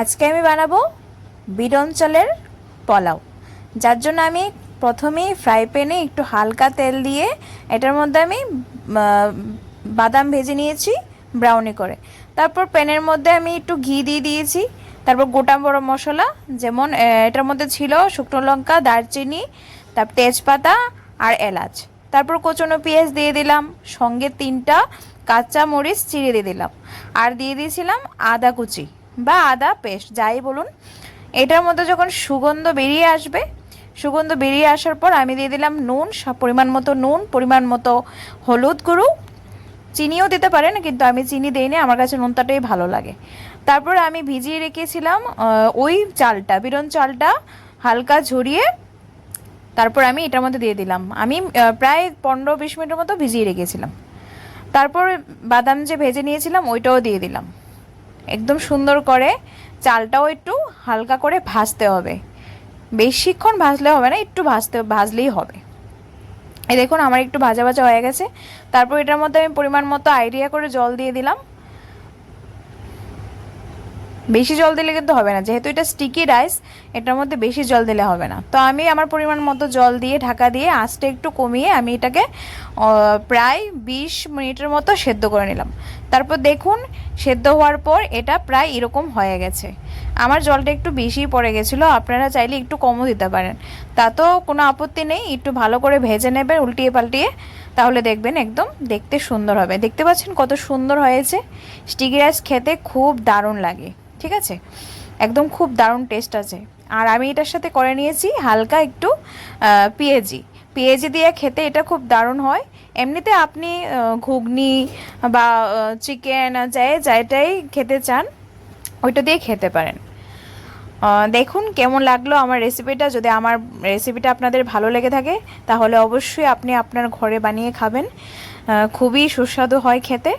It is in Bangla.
আজকে আমি বানাবো বিট অঞ্চলের পোলাও। যার জন্য আমি প্রথমেই ফ্রাই প্যানে একটু হালকা তেল দিয়ে এটার মধ্যে আমি বাদাম ভেজে নিয়েছি ব্রাউনি করে। তারপর প্যানের মধ্যে আমি একটু ঘি দিয়ে দিয়েছি। তারপর গোটা বড় মশলা, যেমন এটার মধ্যে ছিল শুকনো লঙ্কা, দারচিনি তারপর তেজপাতা আর এলাচ। তারপর কোচনো পেঁয়াজ দিয়ে দিলাম, সঙ্গে তিনটা কাঁচা মরিচ চিড়ে দিয়ে দিলাম। আর দিয়ে দিয়েছিলাম আদা কুচি। বা আদা পেস্ট, যাই বলুন। এটার মধ্যে যখন সুগন্ধ বেরিয়ে আসবে, সুগন্ধ বেরিয়ে আসার পর আমি দিয়ে দিলাম নুন পরিমাণ মতো নুন, পরিমাণ মতো হলুদ গুঁড়ো। চিনিও দিতে পারেন, কিন্তু আমি চিনি দিইনি, আমার কাছে নোনতাটাই ভালো লাগে। তারপর আমি ভিজিয়ে রেখেছিলাম ওই চালটা, বিরন চালটা হালকা ঝরিয়ে, তারপর আমি এটার মধ্যে দিয়ে দিলাম। আমি প্রায় পনেরো বিশ মিনিটের মতো ভিজিয়ে রেখেছিলাম। তারপর বাদাম যে ভেজে নিয়েছিলাম, ওইটাও দিয়ে দিলাম। একদম সুন্দর করে চালটাও একটু হালকা করে ভাজতে হবে। বেশিক্ষণ ভাজলে হবে না, একটু ভাজতে, ভাজলেই হবে। এই দেখুন, আমার একটু ভাজা ভাজা হয়ে গেছে। তারপর এটার মধ্যে আমি পরিমাণ মতো আইডিয়া করে জল দিয়ে দিলাম। বেশি জল দিলে কিন্তু হবে না। যেহেতু এটা স্টিকি রাইস এটার মধ্যে বেশি জল দিলে হবে না। তো আমি আমার পরিমাণ মতো জল দিয়ে, ঢাকা দিয়ে আঁচটা একটু কমিয়ে আমি এটাকে প্রায় বিশ মিনিটের মতো সেদ্ধ করে নিলাম। তারপর দেখুন, সেদ্ধ হওয়ার পর এটা প্রায় এরকম হয়ে গেছে। আমার জলটা একটু বেশিই পড়ে গেছিল, আপনারা চাইলে একটু কমও দিতে পারেন। তাতেও কোনো আপত্তি নেই, একটু ভালো করে ভেজে নেবেন, উল্টিয়ে পাল্টিয়ে। তাহলে দেখবেন একদম দেখতে সুন্দর হবে। দেখতে পাচ্ছেন কত সুন্দর হয়েছে? স্টিকি রাইস খেতে খুব দারুণ লাগে, ঠিক আছে? একদম খুব দারুণ টেস্ট আছে। আর আমি এটার সাথে করে নিয়েছি হালকা একটু পেঁয়াজি। পেঁয়াজি দিয়ে খেতে এটা খুব দারুণ হয়। এমনিতে আপনি ঘুগনি বা চিকেন যাই, যাইটাই খেতে চান, ওইটা দিয়ে খেতে পারেন। দেখুন কেমন লাগল আমার রেসিপিটা যদি আমার রেসিপিটা আপনাদের ভালো লেগে থাকে, তাহলে অবশ্যই আপনি আপনার ঘরে বানিয়ে খাবেন। খুবই সুস্বাদু হয় খেতে।